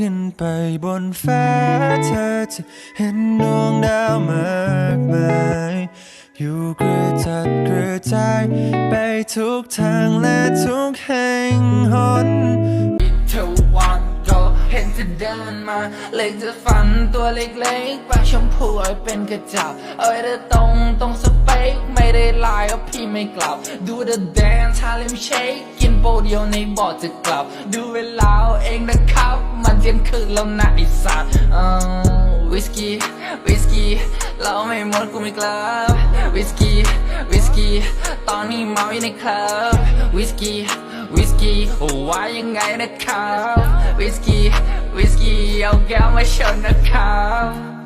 ขึ้นไปบนฟ้าเธอจะเห็นดวงดาวมากมาย อยู่กระจัดกระจายไปทุกทางและทุกแห่งหนเธอวันก็เห็นเธอเดินมา เล็กจะฝันตัวเล็กๆปาชมพูเอาเป็นกระจับ เอาไว้เธอตรงตรงสเปคไม่ได้ลายเอาพี่ไม่กลับ ดูเธอแดนชาเลมเชคกินโปรเดียวในบอดจะกลับ ดูเวลาเอง ที่ยงคืนแล้วนะไอสัตว์วิสกี้วิสกี้เราไม่หมดกูไม่กลับวิสกี้วิสกี้ตอนนี้เมาอยู่ในคลับวิสกี้วิสกี้ว่ายังไงนะครับวิสกี้วิสกี้เอาแก้วมาชนนะครับ